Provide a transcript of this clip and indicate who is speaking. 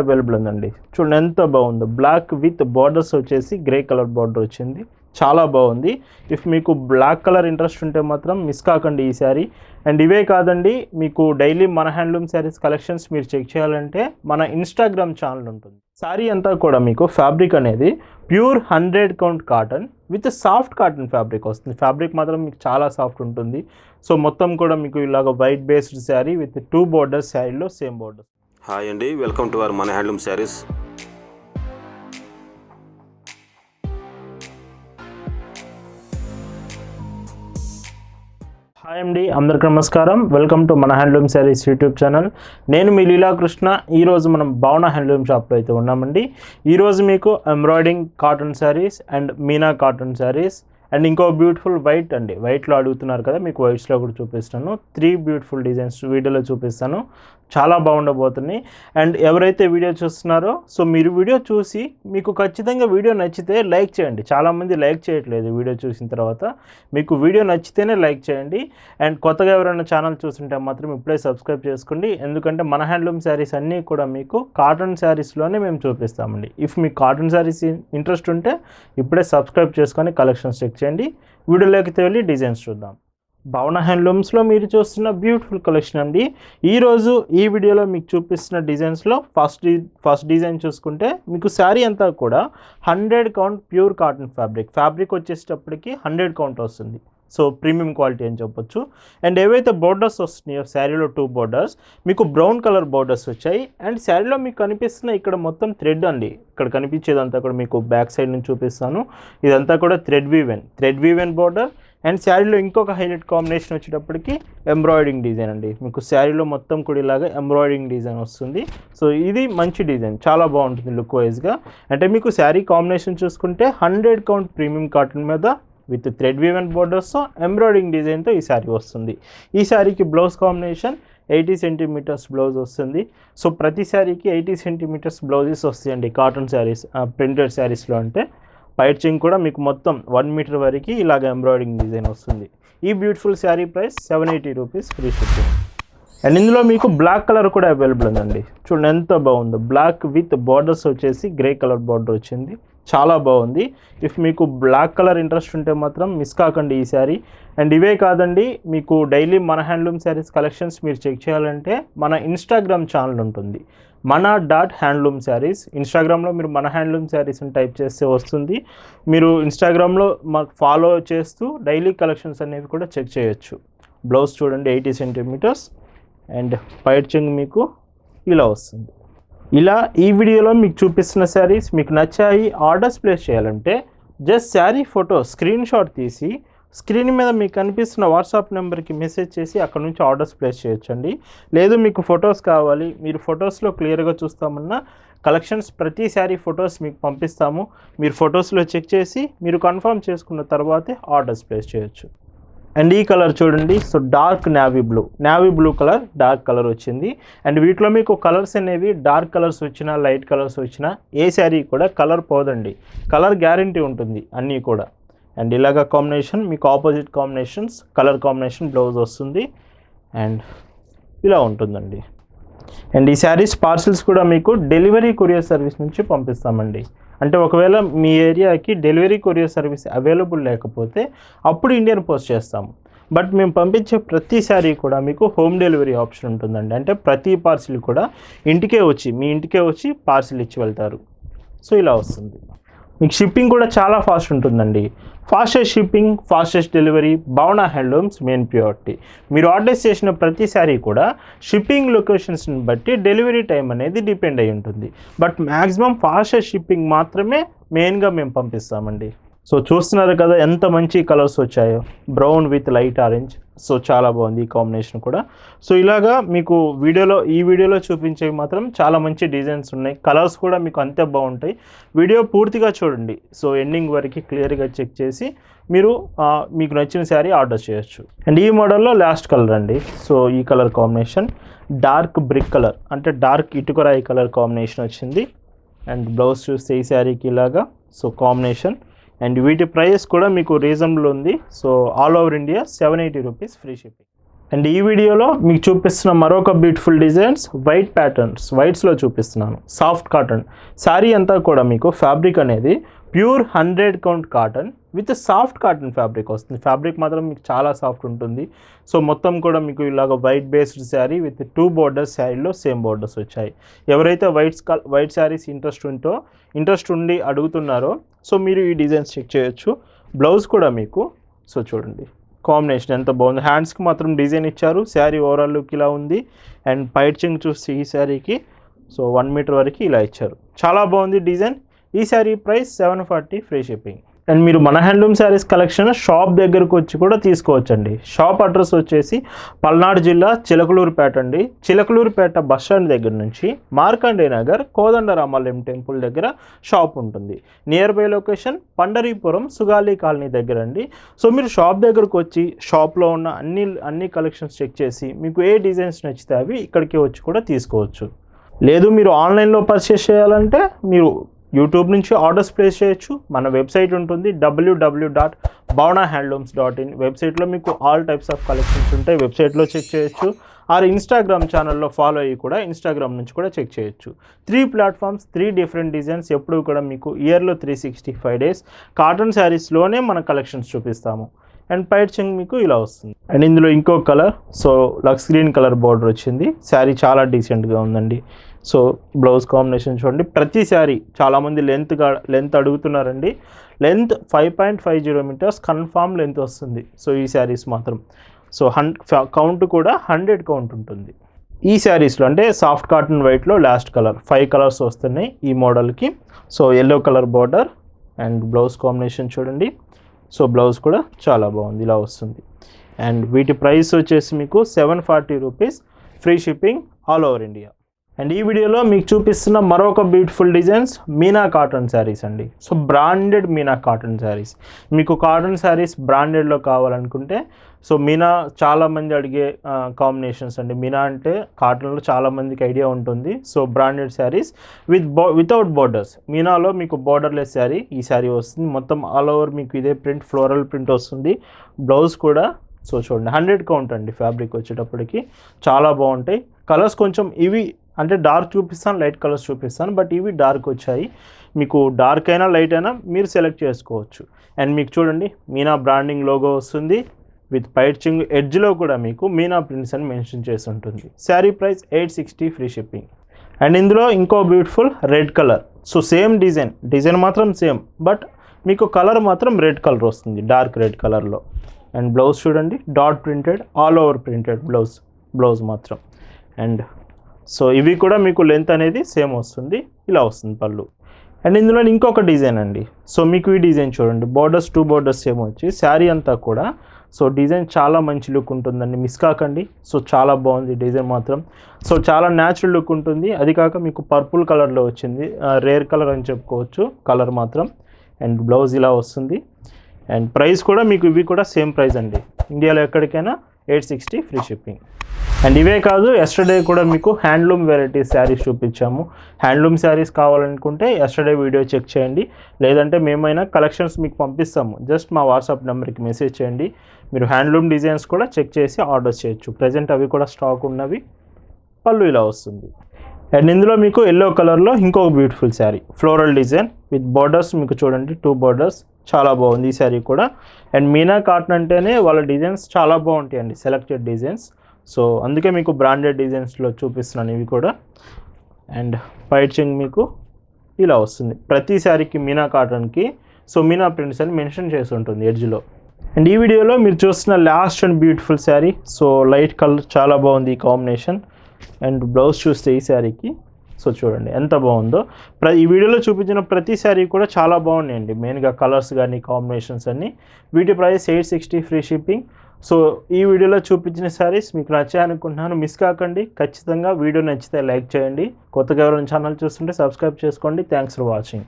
Speaker 1: Available ఉందండి. చూడండి ఎంత బాగుందో. బ్లాక్ విత్ బార్డర్స్ వచ్చేసి గ్రే కలర్ బార్డర్ వచ్చింది. చాలా బాగుంది. ఇఫ్ మీకు బ్లాక్ కలర్ ఇంట్రెస్ట్ ఉంటే మాత్రం మిస్ కాకండి ఈ శారీ అండ్ ఇవే కాదండి మీకు డైలీ మన హ్యాండ్లూమ్ శారీస్ కలెక్షన్స్ మీరు చెక్ చేయాలంటే మన ఇన్స్టాగ్రామ్ ఛానల్ ఉంటుంది. శారీ అంతా కూడా మీకు ఫ్యాబ్రిక్ అనేది pure hundred count cotton with soft cotton fabric వస్తుంది. ఫ్యాబ్రిక్ మాత్రం మీకు చాలా సాఫ్ట్ ఉంటుంది. సో మొత్తం కూడా మీకు ఇలాగ white based sari with two borders శారీలో సేమ్ బోర్డర్
Speaker 2: హాయ్ అండి వెల్కమ్ టు అవర్ మన హ్యాండ్లూమ్ శారీస్.
Speaker 1: హాయ్ అండి అందరికి నమస్కారం. వెల్కమ్ టు మన హ్యాండ్లూమ్ శారీస్ యూట్యూబ్ ఛానల్. నేను మీ లీలాకృష్ణ. ఈరోజు మనం భావన హ్యాండ్లూమ్ షాప్లో అయితే ఉన్నామండి. ఈరోజు మీకు embroidering cotton saris and Meena cotton saris and ఇంకో బ్యూటిఫుల్ వైట్ అండి వైట్లో అడుగుతున్నారు కదా మీకు వైట్స్లో కూడా చూపిస్తాను. త్రీ బ్యూటిఫుల్ డిజైన్స్ వీడియోలో చూపిస్తాను. చాలా బాగుండబోతున్నాయి. అండ్ ఎవరైతే వీడియో చూస్తున్నారో సో మీరు వీడియో చూసి మీకు ఖచ్చితంగా వీడియో నచ్చితే లైక్ చేయండి. చాలామంది లైక్ చేయట్లేదు వీడియో చూసిన తర్వాత. మీకు వీడియో నచ్చితేనే లైక్ చేయండి. అండ్ కొత్తగా ఎవరైనా ఛానల్ చూస్తుంటే మాత్రం ఇప్పుడే సబ్స్క్రైబ్ చేసుకోండి. ఎందుకంటే మన హ్యాండ్లూమ్ శారీస్ అన్నీ కూడా మీకు కాటన్ శారీస్లోనే మేము చూపిస్తామండి. ఇఫ్ మీకు కాటన్ శారీస్ ఇంట్రెస్ట్ ఉంటే ఇప్పుడే సబ్స్క్రైబ్ చేసుకొని కలెక్షన్స్ చెక్ చేయండి. వీడియోలోకి వెళ్ళి డిజైన్స్ చూద్దాం. భవన హ్యాండ్లూమ్స్లో మీరు చూస్తున్న బ్యూటిఫుల్ కలెక్షన్ అండి. ఈరోజు ఈ వీడియోలో మీకు చూపిస్తున్న డిజైన్స్లో ఫస్ట్ డి ఫస్ట్ డిజైన్ చూసుకుంటే మీకు శారీ అంతా కూడా hundred count pure cotton fabric fabric వచ్చేటప్పటికి హండ్రెడ్ కౌంట్ వస్తుంది. సో ప్రీమియం క్వాలిటీ అని చెప్పొచ్చు. అండ్ ఏవైతే బోర్డర్స్ వస్తున్నాయో శారీలో టూ బోర్డర్స్ మీకు బ్రౌన్ కలర్ బోర్డర్స్ వచ్చాయి. అండ్ శారీలో మీకు కనిపిస్తున్న ఇక్కడ మొత్తం థ్రెడ్ అండి. ఇక్కడ కనిపించేదంతా కూడా మీకు బ్యాక్ సైడ్ నుంచి చూపిస్తాను. ఇదంతా కూడా thread woven thread woven border and శారీలో ఇంకొక హైలైట్ కాంబినేషన్ వచ్చేటప్పటికి ఎంబ్రాయిడింగ్ డిజైన్ అండి. మీకు శారీలో మొత్తం కూడా ఇలాగా ఎంబ్రాయిడింగ్ డిజైన్ వస్తుంది. సో ఇది మంచి డిజైన్ చాలా బాగుంటుంది లుక్ వైజ్గా అంటే మీకు శారీ కాంబినేషన్ చూసుకుంటే హండ్రెడ్ కౌంట్ ప్రీమియం కాటన్ మీద విత్ థ్రెడ్ వీవెన్ బోర్డర్స్తో ఎంబ్రాయిడింగ్ డిజైన్తో ఈ శారీ వస్తుంది. ఈ శారీకి blouse combination eighty centimetres blouse వస్తుంది. సో ప్రతి శారీకి ఎయిటీ సెంటీమీటర్స్ బ్లౌజెస్ వస్తాయండి. కాటన్ శారీస్ ప్రింటెడ్ శారీస్లో అంటే. పైచింగ్ కూడా మీకు మొత్తం వన్ మీటర్ వరకు ఇలాగ ఎంబ్రాయిడింగ్ డిజైన్ వస్తుంది. ఈ beautiful sari price seven eighty rupees free shipping. And ఇందులో మీకు బ్లాక్ కలర్ కూడా అవైలబుల్ ఉందండి. చూడండి ఎంత బాగుందో. బ్లాక్ విత్ బార్డర్స్ వచ్చేసి గ్రే కలర్ బార్డర్ వచ్చింది. చాలా బాగుంది. ఇఫ్ మీకు బ్లాక్ కలర్ ఇంట్రెస్ట్ ఉంటే మాత్రం మిస్ కాకండి ఈ శారీ అండ్ ఇవే కాదండి మీకు డైలీ మన హ్యాండ్లూమ్ శారీస్ కలెక్షన్స్ మీరు చెక్ చేయాలంటే మన ఇన్స్టాగ్రామ్ ఛానల్ ఉంటుంది. మన డాట్ హ్యాండ్లూమ్ శారీస్ ఇన్స్టాగ్రామ్లో మీరు మన హ్యాండ్లూమ్ శారీస్ని టైప్ చేస్తే వస్తుంది. మీరు ఇన్స్టాగ్రామ్లో మాకు ఫాలో చేస్తూ డైలీ కలెక్షన్స్ అనేవి కూడా చెక్ చేయొచ్చు. బ్లౌజ్ చూడండి ఎయిటీ సెంటీమీటర్స్ అండ్ పైచింగ్ మీకు ఇలా వస్తుంది. ఇలా ఈ వీడియోలో మీకు చూపిస్తున్న శారీస్ మీకు నచ్చాయి ఆర్డర్స్ ప్లేస్ చేయాలంటే just sari photo screen shot తీసి స్క్రీన్ మీద మీకు కనిపిస్తున్న వాట్సాప్ నెంబర్కి మెసేజ్ చేసి అక్కడ నుంచి ఆర్డర్స్ ప్లేస్ చేయొచ్చండి. లేదు మీకు ఫొటోస్ కావాలి మీరు ఫొటోస్లో క్లియర్గా చూస్తామన్నా కలెక్షన్స్ ప్రతి శారీ ఫొటోస్ మీకు పంపిస్తాము. మీరు ఫొటోస్లో చెక్ చేసి మీరు కన్ఫర్మ్ చేసుకున్న తర్వాతే ఆర్డర్స్ ప్లేస్ చేయొచ్చు. అండ్ ఈ కలర్ చూడండి. So dark navy blue. Navy blue colour dark colour వచ్చింది. అండ్ వీటిలో మీకు కలర్స్ అనేవి డార్క్ కలర్స్ వచ్చినా లైట్ కలర్స్ వచ్చినా ఏ శారీ కూడా కలర్ పోదండి. కలర్ గ్యారంటీ ఉంటుంది అన్నీ కూడా. అండ్ ఇలాగ కాంబినేషన్ మీకు opposite combinations colour combination blouse వస్తుంది. అండ్ ఇలా ఉంటుందండి. అండ్ ఈ శారీస్ పార్సిల్స్ కూడా మీకు డెలివరీ కొరియర్ సర్వీస్ నుంచి పంపిస్తామండి. అంటే ఒకవేళ మీ ఏరియాకి డెలివరీ కొరియర్ సర్వీస్ అవైలబుల్ లేకపోతే అప్పుడు ఇండియన్ పోస్ట్ చేస్తాము. బట్ మేము పంపించే ప్రతిసారి కూడా మీకు హోమ్ డెలివరీ ఆప్షన్ ఉంటుందండి. అంటే ప్రతి పార్సిల్ కూడా ఇంటికే వచ్చి మీ ఇంటికే వచ్చి పార్సిల్ ఇచ్చి వెళ్తారు. సో ఇలా వస్తుంది. మీకు షిప్పింగ్ కూడా చాలా ఫాస్ట్ ఉంటుందండి. Fastest shipping fastest delivery Bhavana handlooms main purity మీరు ఆర్డర్స్ చేసిన ప్రతిసారి కూడా షిప్పింగ్ లొకేషన్స్ని బట్టి డెలివరీ టైం అనేది డిపెండ్ అయి ఉంటుంది. బట్ మ్యాక్సిమం ఫాస్టెస్ట్ షిప్పింగ్ మాత్రమే మెయిన్గా మేము పంపిస్తామండి. సో చూస్తున్నారు కదా ఎంత మంచి కలర్స్ వచ్చాయో. Brown with light orange. So చాలా బాగుంది ఈ కాంబినేషన్ కూడా. సో ఇలాగా మీకు వీడియోలో ఈ వీడియోలో చూపించేవి మాత్రం చాలా మంచి డిజైన్స్ ఉన్నాయి. కలర్స్ కూడా మీకు అంతే బాగుంటాయి. వీడియో పూర్తిగా చూడండి. సో ఎండింగ్ వరకు క్లియర్గా చెక్ చేసి మీరు మీకు నచ్చిన శారీ ఆర్డర్ చేయొచ్చు. అండ్ ఈ మోడల్లో లాస్ట్ కలర్ అండి. సో ఈ colour combination dark brick colour అంటే డార్క్ ఇటుకరాయి కలర్ కాంబినేషన్ వచ్చింది. అండ్ బ్లౌజ్ చూస్తే ఈ శారీకి ఇలాగా. సో కాంబినేషన్ అండ్ వీటి ప్రైస్ కూడా మీకు రీజనబుల్ ఉంది. So all over India seven eighty rupees free shipping. And ఈ వీడియోలో మీకు చూపిస్తున్న మరొక బ్యూటిఫుల్ డిజైన్స్ వైట్ ప్యాటర్న్స్ వైట్స్లో చూపిస్తున్నాను. సాఫ్ట్ కాటన్ శారీ అంతా కూడా మీకు ఫ్యాబ్రిక్ అనేది pure hundred count cotton with soft cotton fabric వస్తుంది. ఫ్యాబ్రిక్ మాత్రం మీకు చాలా సాఫ్ట్ ఉంటుంది. సో మొత్తం కూడా మీకు ఇలాగ white based sari with two borders శారీలో సేమ్ బోర్డర్స్ వచ్చాయి. ఎవరైతే వైట్స్ వైట్ శారీస్ ఇంట్రెస్ట్ ఉంటో ఇంట్రెస్ట్ ఉండి అడుగుతున్నారో సో మీరు ఈ డిజైన్స్ చెక్ చేయొచ్చు. బ్లౌజ్ కూడా మీకు సో చూడండి. కాంబినేషన్ ఎంత బాగుంది. హ్యాండ్స్కి మాత్రం డిజైన్ ఇచ్చారు. శారీ ఓవరాల్ లుక్ ఇలా ఉంది. అండ్ పైచింగ్ చూసి ఈ శారీకి సో వన్ మీటర్ వరకు ఇలా ఇచ్చారు. చాలా బాగుంది డిజైన్. ఈ sari price seven forty free shipping. And మీరు మన హ్యాండ్లూమ్ శారీస్ కలెక్షన్ షాప్ దగ్గరకు వచ్చి కూడా తీసుకోవచ్చండి. షాప్ అడ్రస్ వచ్చేసి పల్నాడు జిల్లా చిలకలూరుపేట అండి. చిలకలూరుపేట బస్ స్టాండ్ దగ్గర నుంచి మార్కండే నగర్ కోదండరామాలయం టెంపుల్ దగ్గర షాప్ ఉంటుంది. Near by location Pandharipuram Sugali colony దగ్గర అండి. సో మీరు షాప్ దగ్గరకు వచ్చి షాప్లో ఉన్న అన్ని అన్ని కలెక్షన్స్ చెక్ చేసి మీకు ఏ డిజైన్స్ నచ్చితే అవి ఇక్కడికి వచ్చి కూడా తీసుకోవచ్చు. లేదు మీరు ఆన్లైన్లో పర్చేస్ చేయాలంటే మీరు యూట్యూబ్ నుంచి ఆర్డర్స్ ప్లేస్ చేయొచ్చు. మన వెబ్సైట్ ఉంటుంది WWW dot Bhavana handlooms dot in వెబ్సైట్లో మీకు ఆల్ టైప్స్ ఆఫ్ కలెక్షన్స్ ఉంటాయి. వెబ్సైట్లో చెక్ చేయొచ్చు. ఆర్ ఇన్స్టాగ్రామ్ ఛానల్లో ఫాలో అయ్యి కూడా ఇన్స్టాగ్రామ్ నుంచి కూడా చెక్ చేయొచ్చు. Three platforms three different designs ఎప్పుడు కూడా మీకు ఇయర్లో three sixty five days cotton శారీస్లోనే మన కలెక్షన్స్ చూపిస్తాము. అండ్ పైర్చింగ్ మీకు ఇలా వస్తుంది. అండ్ ఇందులో ఇంకో కలర్ సో లక్స్ గ్రీన్ కలర్ బార్డర్ వచ్చింది. శారీ చాలా డీసెంట్గా ఉందండి. సో బ్లౌజ్ కాంబినేషన్ చూడండి. ప్రతి శారీ చాలామంది లెంత్ లెంత్ అడుగుతున్నారండి. Length five point five zero metres confirm length వస్తుంది. సో ఈ శారీస్ మాత్రం. సో హన్ కౌంట్ కూడా హండ్రెడ్ కౌంట్ ఉంటుంది. ఈ శారీస్లో అంటే సాఫ్ట్ కాటన్ వైట్లో లాస్ట్ కలర్ ఫైవ్ కలర్స్ వస్తున్నాయి ఈ మోడల్కి so yellow colour border and blouse combination చూడండి. సో బ్లౌజ్ కూడా చాలా బాగుంది ఇలా వస్తుంది. అండ్ వీటి ప్రైస్ వచ్చేసి మీకు seven forty rupees free shipping all over India and ఈ వీడియోలో మీకు చూపిస్తున్న మరొక beautiful designs Meena cotton saris అండి. So branded Meena cotton saris మీకు కాటన్ శారీస్ బ్రాండెడ్లో కావాలనుకుంటే సో మీనా చాలామంది అడిగే కాంబినేషన్స్ అండి. మీనా అంటే కాటన్లో చాలామందికి ఐడియా ఉంటుంది. సో బ్రాండెడ్ శారీస్ విత్ బో వితౌట్ బోర్డర్స్ మీనాలో మీకు బోర్డర్లెస్ శారీ ఈ శారీ వస్తుంది. మొత్తం ఆల్ ఓవర్ మీకు ఇదే ప్రింట్ ఫ్లోరల్ ప్రింట్ వస్తుంది. బ్లౌజ్ కూడా సో చూడండి హండ్రెడ్ కౌంట్ అండి ఫ్యాబ్రిక్ వచ్చేటప్పటికి. చాలా బాగుంటాయి. కలర్స్ కొంచెం ఇవి అంటే డార్క్ చూపిస్తాను లైట్ కలర్స్ చూపిస్తాను బట్ ఇవి డార్క్ వచ్చాయి. మీకు డార్క్ అయినా లైట్ అయినా మీరు సెలెక్ట్ చేసుకోవచ్చు. అండ్ మీకు చూడండి మీనా బ్రాండింగ్ లోగో వస్తుంది. విత్ పైచింగ్ ఎడ్జ్లో కూడా మీకు మీనా ప్రింట్స్ అని మెన్షన్ చేసి ఉంటుంది. Sari price eight sixty free shipping and ఇందులో ఇంకో beautiful red colour so same design design మాత్రం సేమ్ బట్ మీకు కలర్ మాత్రం రెడ్ కలర్ వస్తుంది డార్క్ రెడ్ కలర్లో అండ్ బ్లౌజ్ చూడండి dot printed all over printed blouse blouse మాత్రం. అండ్ సో ఇవి కూడా మీకు లెంత్ అనేది సేమ్ వస్తుంది. ఇలా వస్తుంది పళ్ళు. అండ్ ఇందులో ఇంకొక డిజైన్ అండి. సో మీకు ఈ డిజైన్ చూడండి. బార్డర్స్ టూ బోర్డర్స్ సేమ్ వచ్చి శారీ అంతా కూడా. సో డిజైన్ చాలా మంచి లుక్ ఉంటుందండి. మిస్ కాకండి. సో చాలా బాగుంది డిజైన్ మాత్రం. సో చాలా న్యాచురల్ లుక్ ఉంటుంది. అది కాక మీకు పర్పుల్ కలర్లో వచ్చింది. రేర్ కలర్ అని చెప్పుకోవచ్చు. కలర్ మాత్రం. అండ్ బ్లౌజ్ ఇలా వస్తుంది. అండ్ ప్రైస్ కూడా మీకు ఇవి కూడా సేమ్ ప్రైస్ అండి. ఇండియాలో ఎక్కడికైనా eight sixty free shipping and ఇవే కాదు ఎస్టర్డే కూడా మీకు హ్యాండ్లూమ్ వెరైటీస్ శారీస్ చూపించాము. హ్యాండ్లూమ్ శారీస్ కావాలనుకుంటే ఎస్టర్డే వీడియో చెక్ చేయండి. లేదంటే మేమైనా కలెక్షన్స్ మీకు పంపిస్తాము. జస్ట్ మా వాట్సాప్ నెంబర్కి మెసేజ్ చేయండి. మీరు హ్యాండ్లూమ్ డిజైన్స్ కూడా చెక్ చేసి ఆర్డర్ చేయొచ్చు. ప్రజెంట్ అవి కూడా స్టాక్ ఉన్నవి. పళ్ళు ఇలా వస్తుంది. అండ్ ఇందులో మీకు ఎల్లో కలర్లో ఇంకొక beautiful sari floral design with borders మీకు చూడండి టూ బార్డర్స్ చాలా బాగుంది ఈ శారీ కూడా. అండ్ మీనా కాటన్ అంటేనే వాళ్ళ డిజైన్స్ చాలా బాగుంటాయండి. సెలెక్టెడ్ డిజైన్స్ సో అందుకే మీకు బ్రాండెడ్ డిజైన్స్లో చూపిస్తున్నాను ఇవి కూడా. అండ్ పైచింగ్ మీకు ఇలా వస్తుంది. ప్రతి శారీకి మీనా కాటన్కి సో మీనా ప్రింట్స్ అని మెన్షన్ చేసి ఉంటుంది ఎడ్జ్లో. అండ్ ఈ వీడియోలో మీరు చూస్తున్న last and beautiful sari so light colour చాలా బాగుంది ఈ కాంబినేషన్ అండ్ బ్లౌజ్ చూస్తే ఈ శారీకి సో చూడండి ఎంత బాగుందో. ప్ర ఈ వీడియోలో చూపించిన ప్రతి శారీ కూడా చాలా బాగున్నాయండి. మెయిన్గా కలర్స్ కానీ కాంబినేషన్స్ అన్నీ. వీటి price eight sixty free shipping so ఈ వీడియోలో చూపించిన శారీస్ మీకు నచ్చాయనుకుంటున్నాను మిస్ కాకండి. ఖచ్చితంగా వీడియో నచ్చితే లైక్ చేయండి. కొత్తగా ఎవరైనా ఛానల్ చూస్తుంటే సబ్స్క్రైబ్ చేసుకోండి. Thanks for watching